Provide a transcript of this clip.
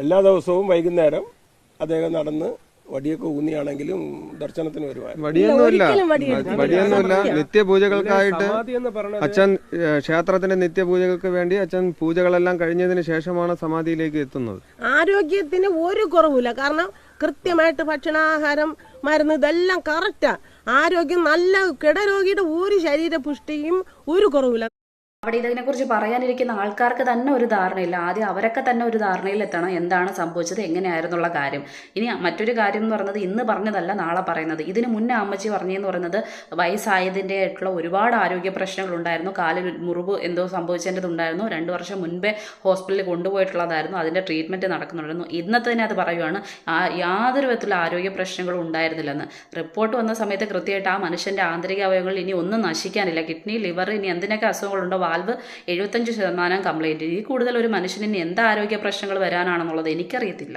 എല്ലാ ദിവസവും വൈകുന്നേരം അദ്ദേഹം നടന്ന് വടിയൊക്കെ ഊന്നിയാണെങ്കിലും ദർശനത്തിന് വരുമായിരുന്നു. വടിയൊന്നുമില്ല. വടിയൊന്നുമില്ല നിത്യപൂജകൾക്കായിട്ട് അച്ഛൻ ക്ഷേത്രത്തിന്റെ നിത്യപൂജകൾക്ക് വേണ്ടി അച്ഛൻ പൂജകളെല്ലാം കഴിഞ്ഞതിന് ശേഷമാണ് സമാധിയിലേക്ക് എത്തുന്നത്. ആരോഗ്യത്തിന് ഒരു കുറവില്ല കാരണം കൃത്യമായിട്ട് ഭക്ഷണാഹാരം മരുന്ന് ഇതെല്ലാം കറക്റ്റാ ആരോഗ്യം നല്ല കിടരോഗിയുടെ ഒരു ശരീരപുഷ്ടിയും ഒരു കുറവില്ല അവിടെ ഇതിനെക്കുറിച്ച് പറയാനിരിക്കുന്ന ആൾക്കാർക്ക് തന്നെ ഒരു ധാരണയില്ല. ആദ്യം അവരൊക്കെ തന്നെ ഒരു ധാരണയിലെത്തണം. എന്താണ് സംഭവിച്ചത്? എങ്ങനെയായിരുന്നുള്ള കാര്യം. ഇനി മറ്റൊരു കാര്യം എന്ന് പറയുന്നത് ഇന്ന് പറഞ്ഞതല്ല നാളെ പറയുന്നത്. ഇതിന് മുന്നേ അമ്മച്ചി പറഞ്ഞതെന്ന് പറയുന്നത് വയസ്സായതിന്റെ ആയിട്ടുള്ള ഒരുപാട് ആരോഗ്യ പ്രശ്നങ്ങൾ ഉണ്ടായിരുന്നു കാലിൽ മുറിവ് എന്തോ സംഭവിച്ചതിന്റെതുണ്ടായിരുന്നു. രണ്ട് വർഷം മുൻപേ ഹോസ്പിറ്റലിൽ കൊണ്ടുപോയിട്ടുള്ളതായിരുന്നു. അതിന്റെ ട്രീറ്റ്മെന്റ് നടക്കുന്നുണ്ടായിരുന്നു. ഇന്നത്തെ തന്നെ അത് പറയുവാണ്. യാതൊരു വിധത്തിലുള്ള ആരോഗ്യ പ്രശ്നങ്ങളും ഉണ്ടായിരുന്നില്ലെന്ന്. റിപ്പോർട്ട് വന്ന സമയത്ത് കൃത്യമായിട്ട് ആ മനുഷ്യന്റെ ആന്തരിക അവയവങ്ങൾ ഇനി ഒന്നും നശിക്കാനില്ല. കിഡ്നി ലിവർ ഇനി എന്തിനൊക്കെ അസുഖങ്ങളുണ്ടോ വാൽവ് എഴുപത്തഞ്ച് ശതമാനം കംപ്ലൈന്റ് ഈ കൂടുതൽ ഒരു മനുഷ്യന് ഇനി എന്ത് ആരോഗ്യ പ്രശ്നങ്ങൾ വരാനാണെന്നുള്ളത് എനിക്കറിയത്തില്ല.